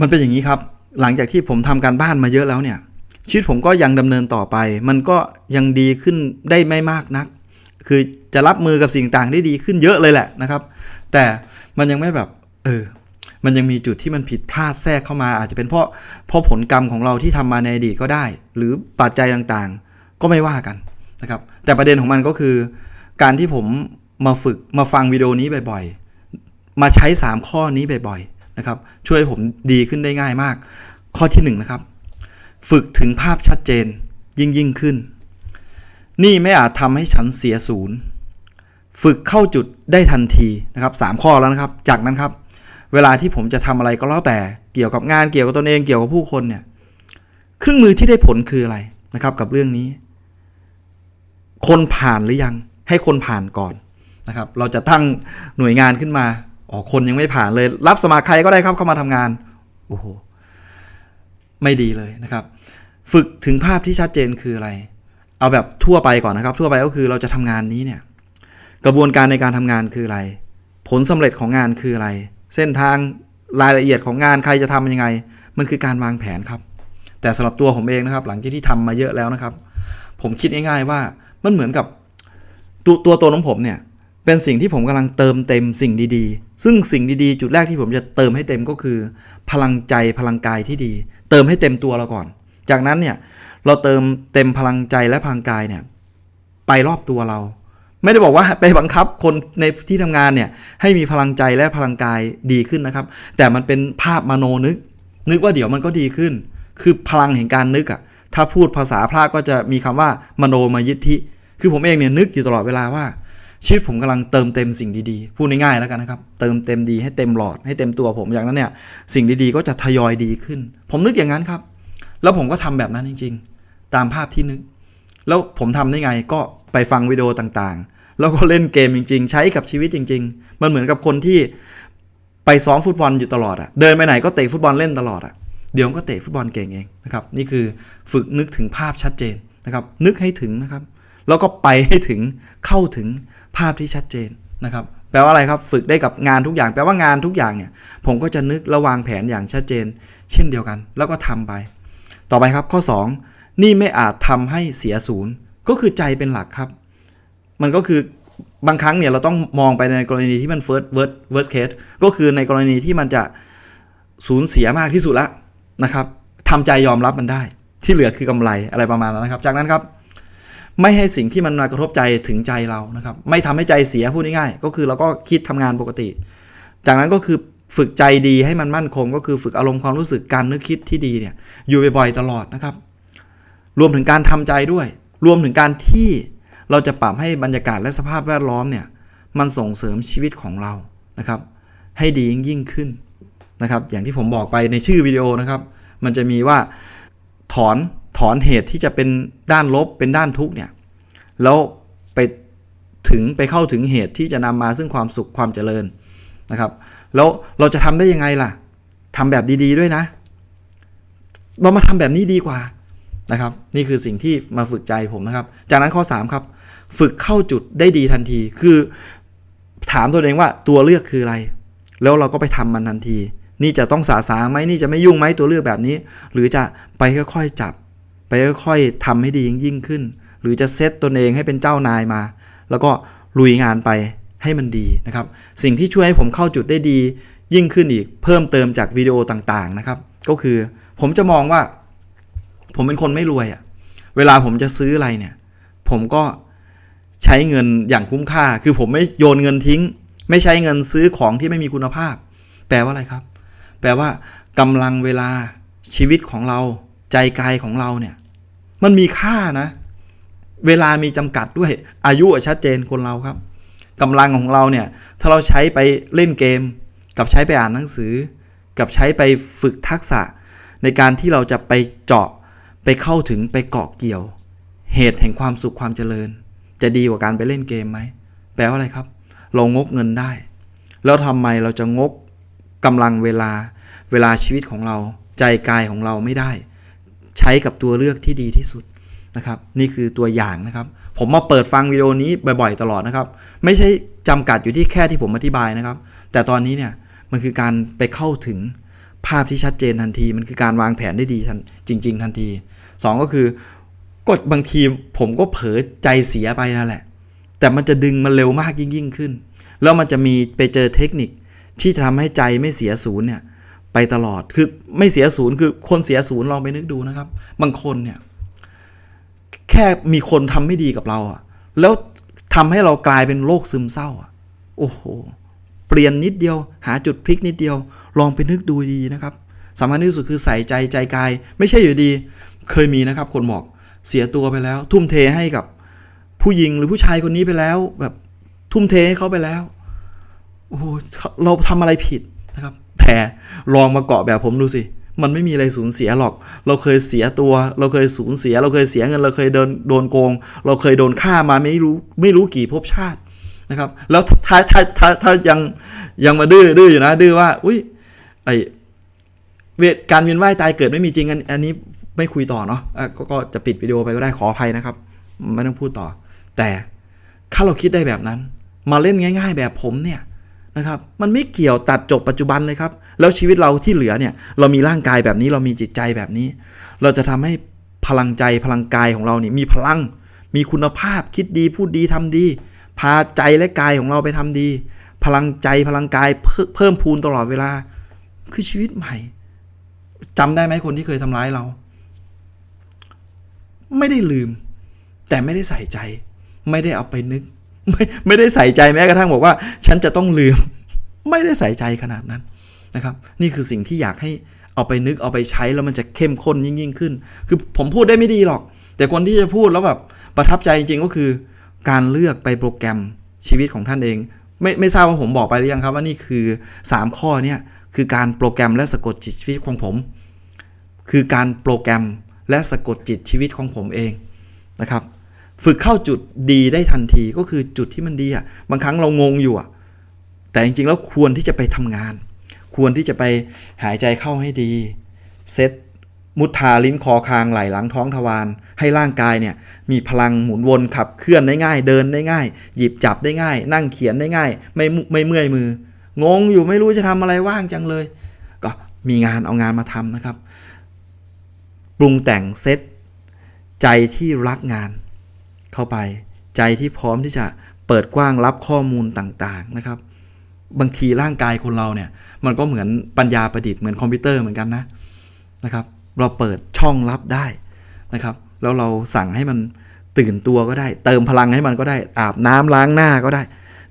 มันเป็นอย่างนี้ครับ หลังจากที่ผมทำการบ้านมาเยอะแล้วเนี่ย ชีวิตผมก็ยังดำเนินต่อไป มันก็ยังดีขึ้นได้ไม่มากนัก คือจะรับมือกับสิ่งต่างได้ดีขึ้นเยอะเลยแหละนะครับ แต่มันยังไม่แบบ เออ มันยังมีจุดที่มันผิดพลาดแทรกเข้ามา อาจจะเป็นเพราะเพราะผลกรรมของเราที่ทำมาในอดีตก็ได้ หรือปัจจัยต่างๆ ก็ไม่ว่ากันนะครับ แต่ประเด็นของมันก็คือ การที่ผมมาฝึกมาฟังวิดีโอนี้บ่อยๆ มาใช้ 3 ข้อนี้บ่อยๆ นะครับ ช่วยผมดีขึ้นได้ง่ายมาก ข้อที่1นงนะครับ ฝึกถึงภาพชัดเจนยิ่งยิ่งขึ้น นี่ไม่อาจทำให้ฉันเสียศูนย์ฝึกเข้าจุดได้ทันทีนะครับสามข้อแล้วนะครับ จากนั้นครับ เวลาที่ผมจะทำอะไรก็แล้วแต่เกี่ยวกับงานเกี่ยวกับตนเองเกี่ยวกับผู้คนเนี่ยเครื่องมือที่ได้ผลคืออะไรนะครับ กับเรื่องนี้ คนผ่านหรือยัง ให้คนผ่านก่อนนะครับ เราจะตั้งหน่วยงานขึ้นมา อ๋อคนยังไม่ผ่านเลย รับสมัครใครก็ได้ครับเข้ามาทำงาน โอ้โห ไม่ดีเลยนะครับ ฝึกถึงภาพที่ชัดเจนคืออะไร เอาแบบทั่วไปก่อนนะครับ ทั่วไปก็คือเราจะทำงานนี้เนี่ย กระบวนการในการทำงานคืออะไร ผลสำเร็จของงานคืออะไร เส้นทางรายละเอียดของงานใครจะทำยังไง มันคือการวางแผนครับ แต่สำหรับตัวผมเองนะครับ หลังจากที่ทำมาเยอะแล้วนะครับ ผมคิดง่ายๆว่ามันเหมือนกับตัวตัวตนของผมเนี่ย เป็นสิ่งที่ผมกำลังเติมเต็มสิ่งดีๆ ซึ่งสิ่งดีๆ จุดแรกที่ผมจะเติมให้เต็มก็คือ พลังใจพลังกายที่ดี เติมให้เต็มตัวเราก่อน จากนั้นเนี่ยเราเติมเต็มพลังใจและพลังกายเนี่ยไปรอบตัวเรา ไม่ได้บอกว่าไปบังคับคนในที่ทำงานเนี่ยให้มีพลังใจและพลังกายดีขึ้นนะครับ แต่มันเป็นภาพมโนนึก นึกว่าเดี๋ยวมันก็ดีขึ้น คือพลังแห่งการนึกอะถ้าพูดภาษาพระก็จะมีคำว่ามโนมยิทธิ คือผมเองเนี่ยนึกอยู่ตลอดเวลาว่า ชีวิตผมกำลังเติมเต็มสิ่งดีๆ พูดง่ายๆแล้วกันนะครับ เติมเต็มดีให้เต็มหลอดให้เต็มตัวผมอย่างนั้นเนี่ย สิ่งดีๆก็จะทยอยดีขึ้น ผมนึกอย่างนั้นครับ แล้วผมก็ทำแบบนั้นจริง ๆ ตามภาพที่นึก แล้วผมทำได้ไงก็ไปฟังวิดีโอต่างๆ แล้วก็เล่นเกมจริง ๆ ใช้กับชีวิตจริง ๆ มันเหมือนกับคนที่ไปซ้อมฟุตบอลอยู่ตลอดอะเดินไปไหนก็เตะฟุตบอลเล่นตลอดอะเดี๋ยวก็เตะฟุตบอลเก่งเองนะครับนี่คือฝึกนึกถึงภาพชัดเจนนะครับนึกให้ถึงนะครับ แล้วก็ไปให้ถึงเข้าถึง ภาพที่ชัดเจนนะครับแปลว่าอะไรครับฝึกได้กับงานทุกอย่าง แปลว่างานทุกอย่างเนี่ยผมก็จะนึกและวางแผนอย่างชัดเจน เช่นเดียวกัน แล้วก็ทำไป ต่อไปครับข้อ 2 นี่ไม่อาจทำให้เสียศูนย์ก็คือใจเป็นหลักครับ มันก็คือบางครั้งเนี่ยเราต้องมองไปในกรณีที่มัน first worst worst case ก็คือในกรณีที่มันจะสูญเสียมากที่สุดละนะครับทำใจยอมรับมันได้ ที่เหลือคือกำไรอะไรประมาณนั้นนะครับ จากนั้นครับ ไม่ให้สิ่งที่มันมากระทบใจถึงใจเรานะครับ ไม่ทำให้ใจเสียพูดง่ายๆก็คือเราก็คิดทำงานปกติ จากนั้นก็คือฝึกใจดีให้มันมั่นคง ก็คือฝึกอารมณ์ความรู้สึกการนึกคิดที่ดีเนี่ยอยู่บ่อยๆตลอดนะครับ รวมถึงการทำใจด้วย รวมถึงการที่เราจะปรับให้บรรยากาศและสภาพแวดล้อมเนี่ยมันส่งเสริมชีวิตของเรานะครับ ให้ดียิ่งยิ่งขึ้นนะครับ อย่างที่ผมบอกไปในชื่อวิดีโอนะครับ มันจะมีว่าถอน ถอนเหตุที่จะเป็นด้านลบเป็นด้านทุกเนี่ยแล้วไปถึงไปเข้าถึงเหตุที่จะนำมาซึ่งความสุขความเจริญนะครับ แล้วเราจะทำได้ยังไงล่ะทำแบบดีๆด้วยนะ เรามาทำแบบนี้ดีกว่านะครับ นี่คือสิ่งที่มาฝึกใจผมนะครับ จากนั้นข้อ 3 ครับ ฝึกเข้าจุดได้ดีทันที คือถามตัวเองว่าตัวเลือกคืออะไร แล้วเราก็ไปทำมันทันที นี่จะต้องสาสางไหมนี่จะไม่ยุ่งไหมตัวเลือกแบบนี้ หรือจะไปค่อยๆจับ ไปค่อยๆทำให้ดียิ่งขึ้น หรือจะเซตตนเองให้เป็นเจ้านายมา แล้วก็ลุยงานไปให้มันดีนะครับ สิ่งที่ช่วยให้ผมเข้าจุดได้ดียิ่งขึ้นอีกเพิ่มเติมจากวิดีโอต่างๆนะครับ ก็คือผมจะมองว่า ผมเป็นคนไม่รวยอะ่ะเวลาผมจะซื้ออะไรเนี่ย ผมก็ใช้เงินอย่างคุ้มค่า คือผมไม่โยนเงินทิ้ง ไม่ใช้เงินซื้อของที่ไม่มีคุณภาพ แปลว่าอะไรครับ แปลว่ากำลังเวลาชีวิตของเรา ใจกายของเราเนี่ย มันมีค่านะ เวลามีจำกัดด้วย อายุชัดเจนคนเราครับกำลังของเราเนี่ย ถ้าเราใช้ไปเล่นเกม กับใช้ไปอ่านหนังสือ กับใช้ไปฝึกทักษะ ในการที่เราจะไปเจาะไปเข้าถึงไปเกาะเกี่ยว เหตุแห่งความสุขความเจริญ จะดีกว่าการไปเล่นเกมไหมแปลว่าอะไรครับ เรางกเงินได้ แล้วทำไมเราจะงกกำลังเวลาเวลาชีวิตของเราใจกายของเราไม่ได้ ใช้กับตัวเลือกที่ดีที่สุดนะครับนี่คือตัวอย่างนะครับ ผมมาเปิดฟังวิดีโอนี้บ่อยๆ ตลอดนะครับ ไม่ใช่จำกัดอยู่ที่แค่ที่ผมอธิบายนะครับ แต่ตอนนี้เนี่ยมันคือการไปเข้าถึงภาพที่ชัดเจนทันที มันคือการวางแผนได้ดีจริง ๆ ทันทีสองก็คือก็บางทีผมก็เผลอใจเสียไปนั่นแหละ แต่มันจะดึงมันเร็วมากยิ่งยิ่งขึ้น แล้วมันจะมีไปเจอเทคนิคที่จะทำให้ใจไม่เสียศูนย์เนี่ย ไปตลอดคือไม่เสียศูนย์คือคนเสียศูนย์ลองไปนึกดูนะครับ บางคนเนี่ย แค่มีคนทำไม่ดีกับเราอะแล้วทำให้เรากลายเป็นโรคซึมเศร้าอะโอ้โห เปลี่ยนนิดเดียว หาจุดพลิกนิดเดียว ลองไปนึกดูดีนะครับสำคัญที่สุดคือใส่ใจใจกาย ไม่ใช่อยู่ดี เคยมีนะครับ คนบอกเสียตัวไปแล้ว ทุ่มเทให้กับผู้หญิงหรือผู้ชายคนนี้ไปแล้ว แบบทุ่มเทให้เขาไปแล้ว โอ้โหเราทำอะไรผิด แต่ลองมาเกาะแบบผมดูสิ มันไม่มีอะไรสูญเสียหรอก เราเคยเสียตัว เราเคยสูญเสีย เราเคยเสียเงิน เราเคยโดนโดนโกง เราเคยโดนฆ่ามาไม่รู้ไม่รู้กี่ภพชาตินะครับ แล้วถ้าถ้าถ้าถ้ายังยังมาดื้อดื้ออยู่นะ ดื้อว่า อุ้ยไอเวทการเวียนว่ายตายเกิดไม่มีจริง อันอันนี้ไม่คุยต่อเนาะะกก็จะปิดวิดีโอไปก็ได้ขออภัยนะครับ ไม่ต้องพูดต่อ แต่ถ้าเราคิดได้แบบนั้น มาเล่นง่าย ๆ แบบผมเนี่ย นะครับ มันไม่เกี่ยวตัดจบปัจจุบันเลยครับ แล้วชีวิตเราที่เหลือเนี่ย เรามีร่างกายแบบนี้เรามีจิตใจแบบนี้ เราจะทำให้พลังใจพลังกายของเราเนี่ยมีพลัง มีคุณภาพคิดดีพูดดีทำดี พาใจและกายของเราไปทำดี พลังใจพลังกายเพิ่มเพิ่มพูนตลอดเวลา คือชีวิตใหม่จำได้ไหมคนที่เคยทำร้ายเรา ไม่ได้ลืม แต่ไม่ได้ใส่ใจ ไม่ได้เอาไปนึก ไม่ไม่ได้ใส่ใจแม้กระทั่งบอกว่า ฉันจะต้องลืม ไม่ได้ใส่ใจขนาดนั้นนะครับ นี่คือสิ่งที่อยากให้เอาไปนึกเอาไปใช้แล้วมันจะเข้มข้นยิ่งยิ่งขึ้น คือผมพูดได้ไม่ดีหรอก แต่คนที่จะพูดแล้วแบบประทับใจจริงๆก็คือ การเลือกไปโปรแกรมชีวิตของท่านเอง ไม่ไม่ทราบว่าผมบอกไปหรือยังครับว่านี่คือ 3 ข้อเนี่ยคือการโปรแกรมและสะกดจิตชีวิตของผม คือการโปรแกรมและสะกดจิตชีวิตของผมเองนะครับ ฝึกเข้าจุดดีได้ทันทีก็คือจุดที่มันดีอะบางครั้งเรางงอยู่อะแต่จริงๆแล้วควรที่จะไปทำงาน ควรที่จะไปหายใจเข้าให้ดีเซตมุทาลิ้นคอคางไหลหลังท้องทวารให้ร่างกายเนี่ยมีพลังหมุนวนขับเคลื่อนได้ง่าย เดินได้ง่าย หยิบจับได้ง่าย นั่งเขียนได้ง่าย ไม่ไม่เมื่อยมือ งงอยู่ไม่รู้จะทำอะไรว่างจังเลย ก็มีงานเอางานมาทำนะครับ ปรุงแต่งเซตใจที่รักงาน เข้าไป ใจที่พร้อมที่จะเปิดกว้างรับข้อมูลต่างๆนะครับ บางทีร่างกายคนเราเนี่ยมันก็เหมือนปัญญาประดิษฐ์เหมือนคอมพิวเตอร์เหมือนกันนะนะครับ เราเปิดช่องรับได้นะครับ แล้วเราสั่งให้มันตื่นตัวก็ได้ เติมพลังให้มันก็ได้อาบน้ำล้างหน้าก็ได้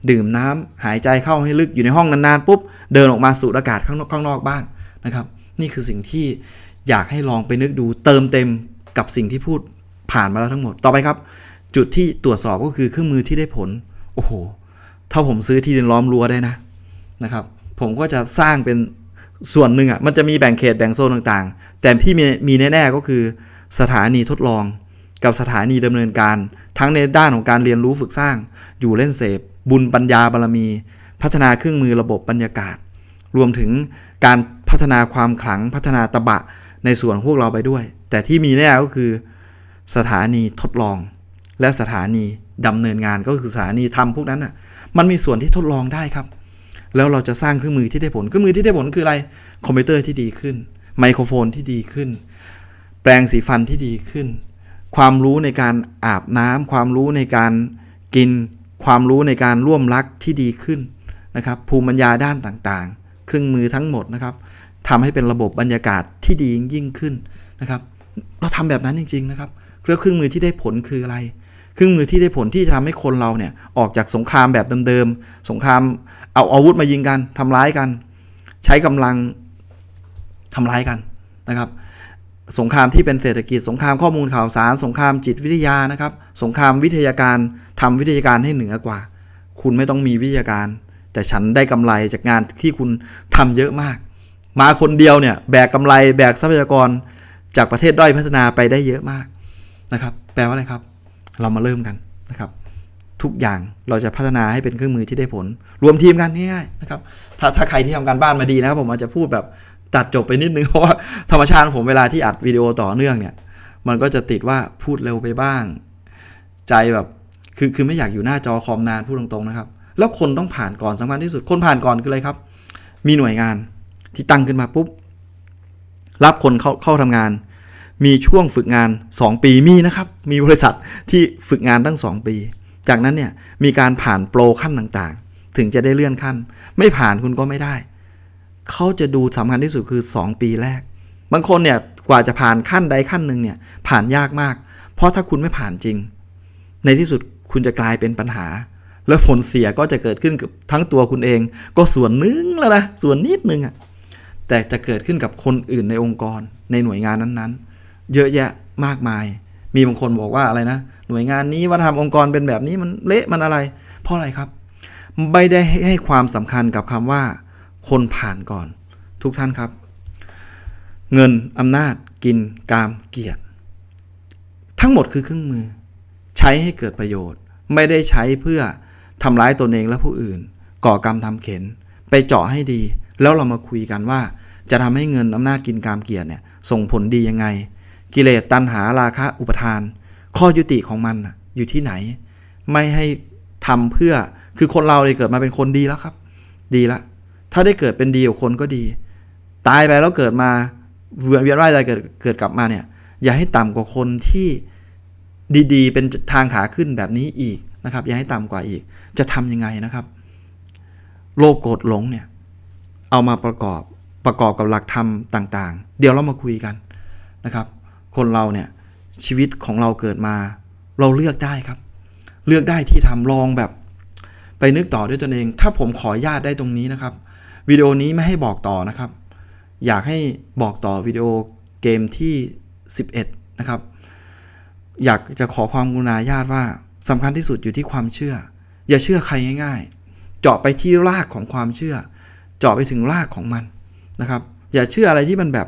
ดื่มน้ำหายใจเข้าให้ลึกอยู่ในห้องนานๆปุ๊บเดินออกมาสูดอากาศข้างนอกข้างนอกบ้างนะครับ นี่คือสิ่งที่อยากให้ลองไปนึกดูเติมเต็มกับสิ่งที่พูดผ่านมาแล้วทั้งหมดต่อไปครับ จุดที่ตรวจสอบก็คือเครื่องมือที่ได้ผล โอ้โห ถ้าผมซื้อที่ดินล้อมรั้วได้นะนะครับ ผมก็จะสร้างเป็นส่วนหนึ่งอะมันจะมีแบ่งเขตแบ่งโซนต่างๆ แต่ที่มีมีแน่ๆก็คือสถานีทดลอง กับสถานีดำเนินการ ทั้งในด้านของการเรียนรู้ฝึกสร้าง อยู่เล่นเสพ บุญปัญญาบารมี พัฒนาเครื่องมือระบบบรรยากาศ รวมถึงการพัฒนาความขลังพัฒนาตะบะในส่วนพวกเราไปด้วย แต่ที่มีแน่ก็คือสถานีทดลอง และสถานีดำเนินงานก็คือสถานีทำพวกนั้นอะมันมีส่วนที่ทดลองได้ครับ แล้วเราจะสร้างเครื่องมือที่ได้ผลเครื่องมือที่ได้ผลคืออะไร คอมพิวเตอร์ที่ดีขึ้น ไมโครโฟนที่ดีขึ้น แปรงสีฟันที่ดีขึ้น ความรู้ในการอาบน้ำความรู้ในการกิน ความรู้ในการร่วมรักที่ดีขึ้นนะครับภูมิปัญญาด้านต่างๆ เครื่องมือทั้งหมดนะครับทำให้เป็นระบบบรรยากาศที่ดียิ่งขึ้นนะครับ เราทำแบบนั้นจริง ๆ นะครับเครื่องมือที่ได้ผลคืออะไร เครื่องมือที่ได้ผลที่จะทำให้คนเราเนี่ยออกจากสงครามแบบเดิมๆสงครามเอาอาวุธมายิงกันทำร้ายกัน ใช้กำลังทำร้ายกันนะครับ สงครามที่เป็นเศรษฐกิจ สงครามข้อมูลข่าวสาร สงครามจิตวิทยานะครับ สงครามวิทยาการทำวิทยาการให้เหนือกว่า คุณไม่ต้องมีวิทยาการ แต่ฉันได้กำไรจากงานที่คุณทำเยอะมาก มาคนเดียวเนี่ยแบกกำไรแบกทรัพยากรจากประเทศด้อยพัฒนาไปได้เยอะมากนะครับ แปลว่าอะไรครับ เรามาเริ่มกันนะครับ ทุกอย่างเราจะพัฒนาให้เป็นเครื่องมือที่ได้ผล รวมทีมกันง่ายๆนะครับถ้าถ้าใครที่ทำการบ้านมาดีนะครับผมอาจจะพูดแบบตัดจบไปนิดนึงเพราะว่าธรรมชาติของผมเวลาที่อัดวิดีโอต่อเนื่องเนี่ย มันก็จะติดว่าพูดเร็วไปบ้าง ใจแบบคือคือไม่อยากอยู่หน้าจอคอมนานพูดตรงๆนะครับ แล้วคนต้องผ่านก่อนสำคัญที่สุดคนผ่านก่อนคืออะไรครับ มีหน่วยงานที่ตั้งขึ้นมาปุ๊บรับคนเข้าเข้าทำงาน มีช่วงฝึกงาน 2 ปีมีนะครับ มีบริษัทที่ฝึกงานตั้ง 2 ปี จากนั้นเนี่ยมีการผ่านโปรขั้นต่างๆ ถึงจะได้เลื่อนขั้น ไม่ผ่านคุณก็ไม่ได้ เขาจะดูสำคัญที่สุดคือ 2 ปีแรก บางคนเนี่ยกว่าจะผ่านขั้นใดขั้นหนึ่งเนี่ยผ่านยากมาก เพราะถ้าคุณไม่ผ่านจริง ในที่สุดคุณจะกลายเป็นปัญหา แล้วผลเสียก็จะเกิดขึ้นกับทั้งตัวคุณเอง ก็ส่วนนึงแล้วนะส่วนนิดนึงอะแต่จะเกิดขึ้นกับคนอื่นในองค์กรในหน่วยงานนั้นๆ เยอะแยะมากมาย มีบางคนบอกว่าอะไรนะ หน่วยงานนี้วัฒนธรรมองค์กรเป็นแบบนี้มันเละมันอะไร เพราะอะไรครับ ไม่ได้ให้ความสำคัญกับคำว่า คนผ่านก่อน ทุกท่านครับ เงินอำนาจกินกามเกียรติ ทั้งหมดคือเครื่องมือ ใช้ให้เกิดประโยชน์ ไม่ได้ใช้เพื่อทำร้ายตนเองและผู้อื่น ก่อกรรมทำเข็น ไปเจาะให้ดี แล้วเรามาคุยกันว่า จะทำให้เงินอำนาจกินกามเกียรติเนี่ยส่งผลดียังไง กิเลสตัณหาราคะอุปทาน ข้อยุติของมันอยู่ที่ไหน ไม่ให้ทำเพื่อคือคนเราเลยเกิดมาเป็นคนดีแล้วครับ ดีละ ถ้าได้เกิดเป็นดีกับคนก็ดี ตายไปแล้วเกิดมาเวียนเวียนว่ายตายเกิดเกิดกลับมาเนี่ย อย่าให้ต่ำกว่าคนที่ดีๆ เป็นทางขาขึ้นแบบนี้อีกนะครับ อย่าให้ต่ำกว่าอีก จะทำยังไงนะครับ โลภโกรธหลงเนี่ย เอามาประกอบประกอบกับหลักธรรมต่าง ๆ เดี๋ยวเรามาคุยกันนะครับ คนเราเนี่ยชีวิตของเราเกิดมา เราเลือกได้ครับ เลือกได้ที่ทำลองแบบ ไปนึกต่อด้วยตนเอง ถ้าผมขอญาตได้ตรงนี้นะครับวิดีโอนี้ไม่ให้บอกต่อนะครับ อยากให้บอกต่อวิดีโอเกมที่ 11 นะครับ อยากจะขอความกรุณาญาติว่าสำคัญที่สุดอยู่ที่ความเชื่อ อย่าเชื่อใครง่าย ๆ เจาะไปที่รากของความเชื่อ เจาะไปถึงรากของมันนะครับ อย่าเชื่ออะไรที่มันแบบ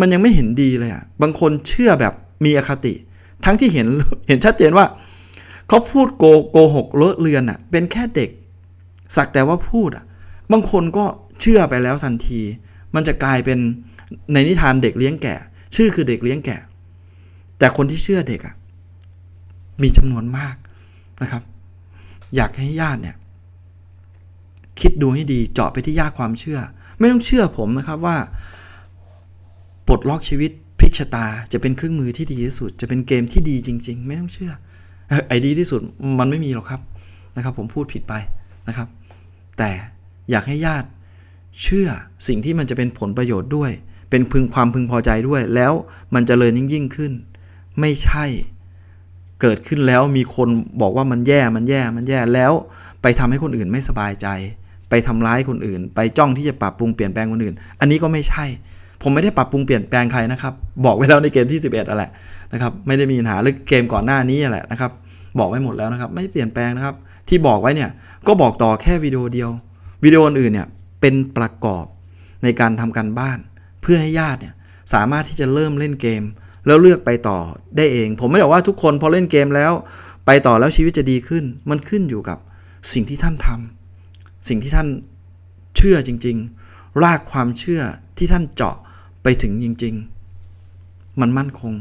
มันยังไม่เห็นดีเลยอะ่ะบางคนเชื่อแบบมีอคติ ทั้งที่เห็นเห็นชัดเจนว่า เขาพูดโกโกหกเลอะเลือนอะ่ะเป็นแค่เด็ก สักแต่ว่าพูดอะ่ะบางคนก็เชื่อไปแล้วทันที มันจะกลายเป็นในนิทานเด็กเลี้ยงแก่ ชื่อคือเด็กเลี้ยงแก่ แต่คนที่เชื่อเด็กอะ่ะมีจำนวนมากนะครับ อยากให้ญาติเนี่ยคิดดูให้ดีเจาะไปที่ยากความเชื่อ ไม่ต้องเชื่อผมนะครับว่า ปลดล็อกชีวิตพลิกชะตาจะเป็นเครื่องมือที่ดีที่สุด จะเป็นเกมที่ดีจริง ๆ ไม่ต้องเชื่อไอ้ดีที่สุดมันไม่มีหรอกครับนะครับ ผมพูดผิดไปนะครับ แต่อยากให้ญาติเชื่อสิ่งที่มันจะเป็นผลประโยชน์ด้วย เป็นพึงความพึงพอใจด้วย แล้วมันจเจริญยิ่งยิ่งขึ้น ไม่ใช่เกิดขึ้นแล้วมีคนบอกว่ามันแย่มันแย่มันแย่แล้ว ไปทำให้คนอื่นไม่สบายใจ ไปทำร้ายคนอื่น ไปจ้องที่จะปรับปรุงเปลี่ยนแปลงคนอื่น อันนี้ก็ไม่ใช่ ผมไม่ได้ปรับปรุงเปลี่ยนแปลงใครนะครับ บอกไว้แล้วในเกมที่ 11อะแหละนะครับ ไม่ได้มีปัญหาหรือเกมก่อนหน้านี้อะแหละนะครับ บอกไว้หมดแล้วนะครับ ไม่เปลี่ยนแปลงนะครับ ที่บอกไว้เนี่ยก็บอกต่อแค่วิดีโอเดียววิดีโออื่นเนี่ยเป็นประกอบในการทำการบ้าน เพื่อให้ญาติเนี่ยสามารถที่จะเริ่มเล่นเกม แล้วเลือกไปต่อได้เอง ผมไม่ได้บอกว่าทุกคนพอเล่นเกมแล้ว ไปต่อแล้วชีวิตจะดีขึ้น มันขึ้นอยู่กับสิ่งที่ท่านทำสิ่งที่ท่านเชื่อจริง ๆ รากความเชื่อที่ท่านเจาะ ไปถึงจริง ๆ มันมั่นคง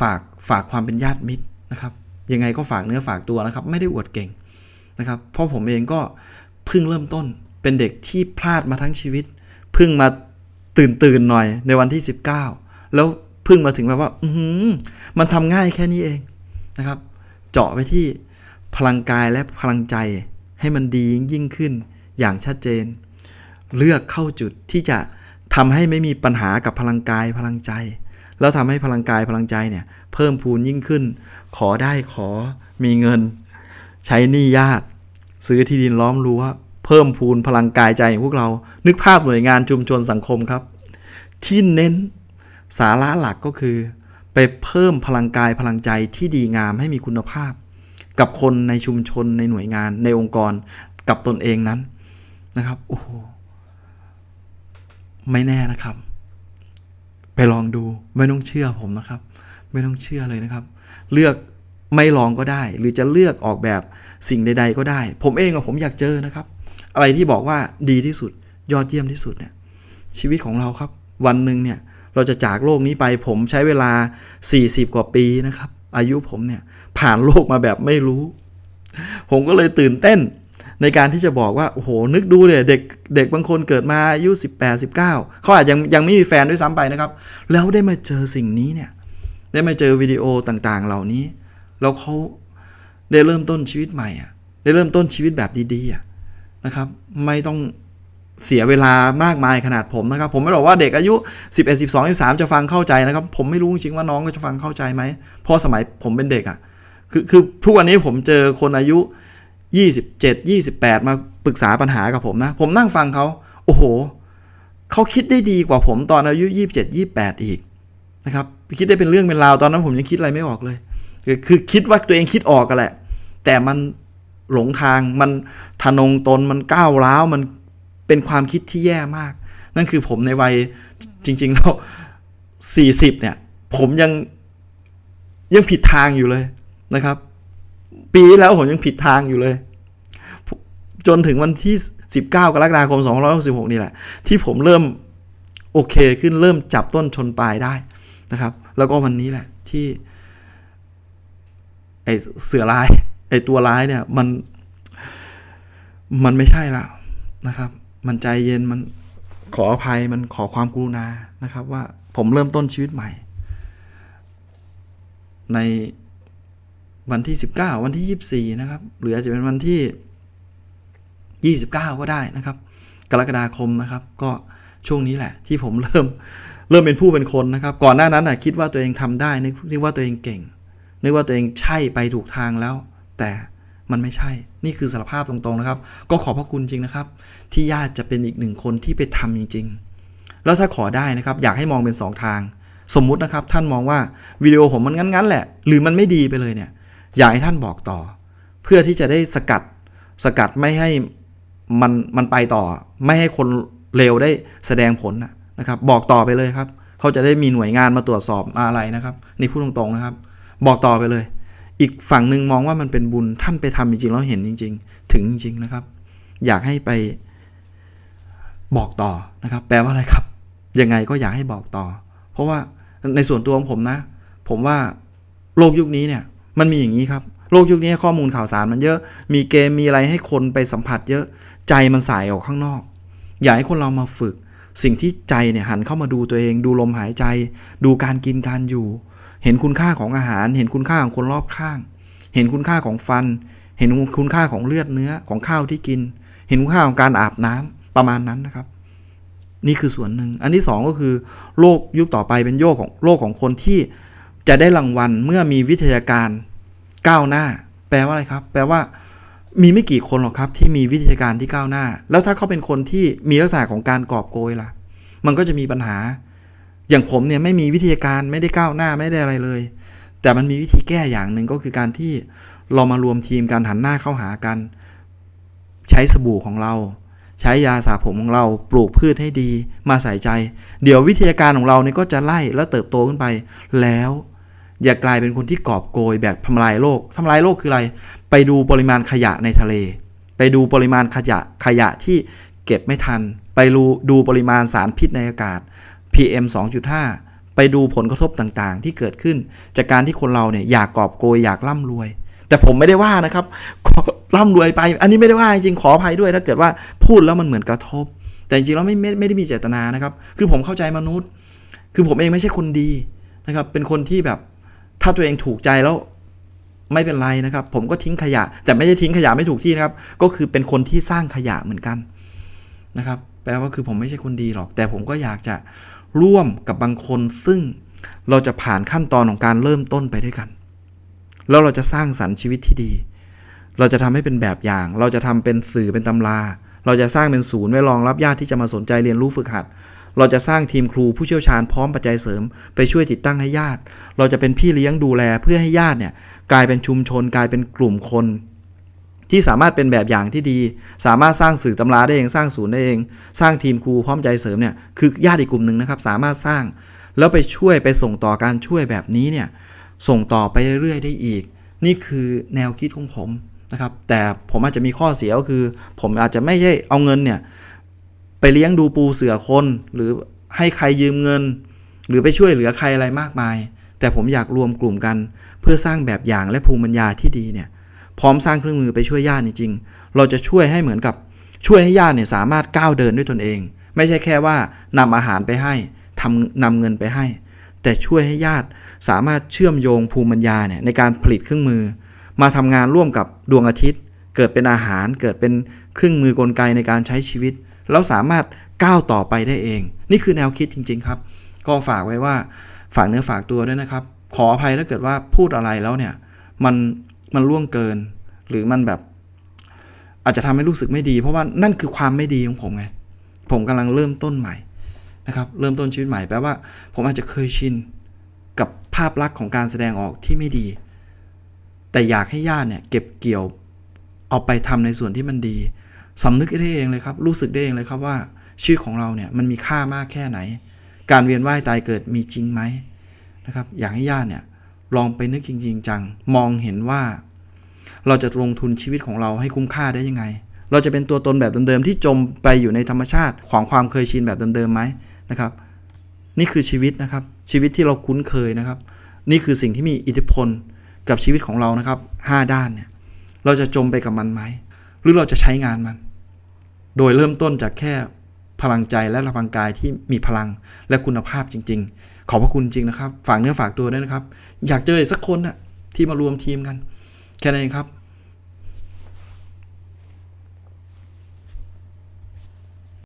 ฝากฝากความเป็นญาติมิตรนะครับ ยังไงก็ฝากเนื้อฝากตัวนะครับ ไม่ได้อวดเก่งนะครับ เพราะผมเองก็เพิ่งเริ่มต้น เป็นเด็กที่พลาดมาทั้งชีวิต เพิ่งมาตื่นตื่นหน่อยในวันที่ 19 แล้วเพิ่งมาถึงแบบว่า อืมันทำง่ายแค่นี้เองนะครับ เจาะไปที่พลังกายและพลังใจให้มันดียิ่งขึ้นอย่างชัดเจน เลือกเข้าจุดที่จะ ทำให้ไม่มีปัญหากับพลังกายพลังใจ แล้วทำให้พลังกายพลังใจเนี่ยเพิ่มพูนยิ่งขึ้น ขอได้ขอมีเงิน ใช้หนี้ญาติ ซื้อที่ดินล้อมรั้วเพิ่มพูนพลังกายใจของพวกเรา นึกภาพหน่วยงานชุมชนสังคมครับ ที่เน้นสาระหลักก็คือ ไปเพิ่มพลังกายพลังใจที่ดีงามให้มีคุณภาพ กับคนในชุมชนในหน่วยงานในองค์กรกับตนเองนั้นนะครับโอ้โห ไม่แน่นะครับ ไปลองดูไม่ต้องเชื่อผมนะครับ ไม่ต้องเชื่อเลยนะครับ เลือกไม่ลองก็ได้ หรือจะเลือกออกแบบสิ่งใด ๆ ก็ได้ ผมเองอะผมอยากเจอนะครับ อะไรที่บอกว่าดีที่สุดยอดเยี่ยมที่สุดเนี่ยชีวิตของเราครับ วันหนึ่งเนี่ยเราจะจากโลกนี้ไปผมใช้เวลา 40 กว่าปีนะครับ อายุผมเนี่ยผ่านโลกมาแบบไม่รู้ ผมก็เลยตื่นเต้น ในการที่จะบอกว่า โอ้โห นึกดูเลยเด็กเด็กบางคนเกิดมาอายุ 18 19 เขาอาจยังยังไม่มีแฟนด้วยซ้ำไปนะครับ แล้วได้มาเจอสิ่งนี้เนี่ย ได้มาเจอวิดีโอต่างๆ เหล่านี้ แล้วเขาได้เริ่มต้นชีวิตใหม่อะได้เริ่มต้นชีวิตแบบดีๆอะนะครับ ไม่ต้องเสียเวลามากมายขนาดผมนะครับ ผมไม่บอกว่าเด็กอายุ 11 12 13 จะฟังเข้าใจนะครับ ผมไม่รู้จริงๆว่าน้องก็จะฟังเข้าใจไหมพราะสมัยผมเป็นเด็กอะคือคือทุกวันนี้ผมเจอคนอายุ 27 28 มาปรึกษาปัญหากับผมนะ ผมนั่งฟังเขา โอ้โห เขาคิดได้ดีกว่าผมตอนอายุ 27 28 อีกนะครับ คิดได้เป็นเรื่องเป็นราวตอนนั้นผมยังคิดอะไรไม่ออกเลย คือคือคิดว่าตัวเองคิดออกกันแหละ แต่มันหลงทาง มันทะนงตน มันก้าวร้าว มันเป็นความคิดที่แย่มาก นั่นคือผมในวัยจริงๆแล้ว40 เนี่ย ผมยังยังผิดทางอยู่เลยนะครับ ปีแล้วผมยังผิดทางอยู่เลย จนถึงวันที่ 19 กรกฎาคม 2566 นี่แหละ ที่ผมเริ่มโอเคขึ้นเริ่มจับต้นชนปลายได้นะครับ แล้วก็วันนี้แหละที่ ไอเสือร้าย ไอตัวร้ายเนี่ยมัน มันไม่ใช่ละนะครับ มันใจเย็นมันขออภัยมันขอความกรุณานะครับ ว่าผมเริ่มต้นชีวิตใหม่ ใน วันที่ 19 วันที่ 24 นะครับ หรืออาจจะเป็นวันที่ 29 ก็ได้นะครับ กรกฎาคมนะครับ ก็ช่วงนี้แหละ ที่ผมเริ่มเริ่มเป็นผู้เป็นคนนะครับ ก่อนหน้านั้นนะคิดว่าตัวเองทำได้นึกนึกว่าตัวเองเก่งนึกว่าตัวเองใช่ไปถูกทางแล้ว แต่มันไม่ใช่ นี่คือสารภาพตรงๆนะครับ ก็ขอบพระคุณจริงนะครับ ที่ญาติจะเป็นอีกหนึ่งคนที่ไปทำจริง ๆ แล้วถ้าขอได้นะครับ อยากให้มองเป็น 2 ทาง สมมุตินะครับ ท่านมองว่าวิดีโอผมมันงั้นๆแหละ หรือมันไม่ดีไปเลยเนี่ย อยากให้ท่านบอกต่อ เพื่อที่จะได้สกัดสกัดไม่ให้มันมันไปต่อ ไม่ให้คนเลวได้แสดงผลนะครับ บอกต่อไปเลยครับ เขาจะได้มีหน่วยงานมาตรวจสอบมาอะไรนะครับนี่พูดตรงๆนะครับ บอกต่อไปเลย อีกฝั่งหนึ่งมองว่ามันเป็นบุญท่านไปทำจริงๆแล้วเห็นจริง ๆ ถึงจริงๆนะครับ อยากให้ไปบอกต่อนะครับ แปลว่าอะไรครับยังไงก็อยากให้บอกต่อ เพราะว่าในส่วนตัวของผมนะ ผมว่าโลกยุคนี้เนี่ย มันมีอย่างนี้ครับ โลกยุคนี้ข้อมูลข่าวสารมันเยอะ มีเกมมีอะไรให้คนไปสัมผัสเยอะ ใจมันสายออกข้างนอก อยากให้คนเรามาฝึก สิ่งที่ใจเนี่ยหันเข้ามาดูตัวเอง ดูลมหายใจ ดูการกินการอยู่ เห็นคุณค่าของอาหาร เห็นคุณค่าของคนรอบข้าง เห็นคุณค่าของฟัน เห็นคุณค่าของเลือดเนื้อของข้าวที่กิน เห็นคุณค่าของการอาบน้ำประมาณนั้นนะครับนี่คือส่วนหนึ่ง อันที่สองก็คือ โลกยุคต่อไปเป็นโลกของโลกของคนที่ จะได้รางวัลเมื่อมีวิทยาการก้าวหน้า แปลว่าอะไรครับ แปลว่า มีไม่กี่คนหรอกครับ ที่มีวิทยาการที่ก้าวหน้า แล้วถ้าเขาเป็นคนที่มีลักษณะของการกอบโกยล่ะ มันก็จะมีปัญหา อย่างผมเนี่ยไม่มีวิทยาการไม่ได้ก้าวหน้าไม่ได้อะไรเลย แต่มันมีวิธีแก้อย่างหนึ่งก็คือการที่เรามารวมทีมกันหันหน้าเข้าหากัน ใช้สบู่ของเรา ใช้ยาสระผมของเราปลูกพืชให้ดี มาใส่ใจ เดี๋ยววิทยาการของเราเนี่ยก็จะไล่แล้วเติบโตขึ้นไป แล้ว อย่ากลายเป็นคนที่กอบโกยแบบทำลายโลกทำลายโลกคืออะไร ไปดูปริมาณขยะในทะเล ไปดูปริมาณขยะขยะที่เก็บไม่ทัน ไปดูดูปริมาณสารพิษในอากาศ PM 2.5 ไปดูผลกระทบต่างๆ ที่เกิดขึ้น จากการที่คนเราเนี่ยอยากกอบโกยอยากร่ำรวย แต่ผมไม่ได้ว่านะครับร่ำรวยไป อันนี้ไม่ได้ว่าจริงขออภัยด้วยถ้าเกิดว่าพูดแล้วมันเหมือนกระทบ แต่จริงๆแล้วไม่ไม่ไม่ได้มีเจตนานะครับ คือผมเข้าใจมนุษย์ คือผมเองไม่ใช่คนดีนะครับ เป็นคนที่แบบ ถ้าตัวเองถูกใจแล้วไม่เป็นไรนะครับ ผมก็ทิ้งขยะ แต่ไม่ได้ทิ้งขยะไม่ถูกที่นะครับ ก็คือเป็นคนที่สร้างขยะเหมือนกันนะครับ แปลว่าคือผมไม่ใช่คนดีหรอก แต่ผมก็อยากจะร่วมกับบางคนซึ่งเราจะผ่านขั้นตอนของการเริ่มต้นไปด้วยกัน แล้วเราจะสร้างสรรค์ชีวิตที่ดี เราจะทำให้เป็นแบบอย่าง เราจะทำเป็นสื่อเป็นตำรา เราจะสร้างเป็นศูนย์ไว้รองรับญาติที่จะมาสนใจเรียนรู้ฝึกหัด เราจะสร้างทีมครูผู้เชี่ยวชาญพร้อมปัจจัยเสริม ไปช่วยติดตั้งให้ญาติ เราจะเป็นพี่เลี้ยงดูแลเพื่อให้ญาติเนี่ยกลายเป็นชุมชน กลายเป็นกลุ่มคน ที่สามารถเป็นแบบอย่างที่ดี สามารถสร้างสื่อตำราได้เองสร้างศูนย์ได้เอง สร้างทีมครูพร้อมใจเสริมเนี่ยคือญาติอีกกลุ่มหนึ่งนะครับสามารถสร้าง แล้วไปช่วยไปส่งต่อการช่วยแบบนี้เนี่ยส่งต่อไปเรื่อยๆได้อีก นี่คือแนวคิดของผมนะครับแต่ผมอาจจะมีข้อเสียก็คือ ผมอาจจะไม่ใช่เอาเงินเนี่ย ไปเลี้ยงดูปูเสือคน หรือให้ใครยืมเงิน หรือไปช่วยเหลือใครอะไรมากมาย แต่ผมอยากรวมกลุ่มกัน เพื่อสร้างแบบอย่างและภูมิปัญญาที่ดีเนี่ยพร้อมสร้างเครื่องมือไปช่วยญาติจริงเราจะช่วยให้เหมือนกับช่วยให้ญาติเนี่ยสามารถก้าวเดินด้วยตนเอง ไม่ใช่แค่ว่านำอาหารไปให้ทำนำเงินไปให้ แต่ช่วยให้ญาติสามารถเชื่อมโยงภูมิปัญญาเนี่ยในการผลิตเครื่องมือ มาทำงานร่วมกับดวงอาทิตย์ เกิดเป็นอาหารเกิดเป็นเครื่องมือกลไกในการใช้ชีวิต แล้วสามารถก้าวต่อไปได้เอง นี่คือแนวคิดจริง ๆ ครับ ก็ฝากไว้ว่าฝากเนื้อฝากตัวด้วยนะครับ ขออภัยถ้าเกิดว่าพูดอะไรแล้วเนี่ยมันมันล่วงเกิน หรือมันแบบ อาจจะทำให้รู้สึกไม่ดี เพราะว่านั่นคือความไม่ดีของผมไงผมกำลังเริ่มต้นใหม่นะครับ เริ่มต้นชีวิตใหม่แปลว่า ผมอาจจะเคยชินกับภาพลักษณ์ของการแสดงออกที่ไม่ดี แต่อยากให้ญาติเนี่ยเก็บเกี่ยวเอาไปทำในส่วนที่มันดี สำนึกได้เองเลยครับ รู้สึกได้เองเลยครับว่าชีวิตของเราเนี่ยมันมีค่ามากแค่ไหน การเวียนว่ายตายเกิดมีจริงไหมนะครับ อยากให้ญาติเนี่ยลองไปนึกจริงๆจัง มองเห็นว่า เราจะลงทุนชีวิตของเราให้คุ้มค่าได้ยังไง เราจะเป็นตัวตนแบบเดิมๆที่จมไปอยู่ในธรรมชาติของความเคยชินแบบเดิมๆไหมนะครับ นี่คือชีวิตนะครับ ชีวิตที่เราคุ้นเคยนะครับ นี่คือสิ่งที่มีอิทธิพลกับชีวิตของเรานะครับห้าด้านเนี่ยเราจะจมไปกับมันไหม หรือเราจะใช้งานมัน โดยเริ่มต้นจากแค่พลังใจและพลังกายที่มีพลังและคุณภาพจริง ๆ ขอบพระคุณจริงนะครับ ฝากเนื้อฝากตัวด้วยนะครับ อยากเจออีกสักคนน่ะที่มารวมทีมกัน แค่นั้นเองครับ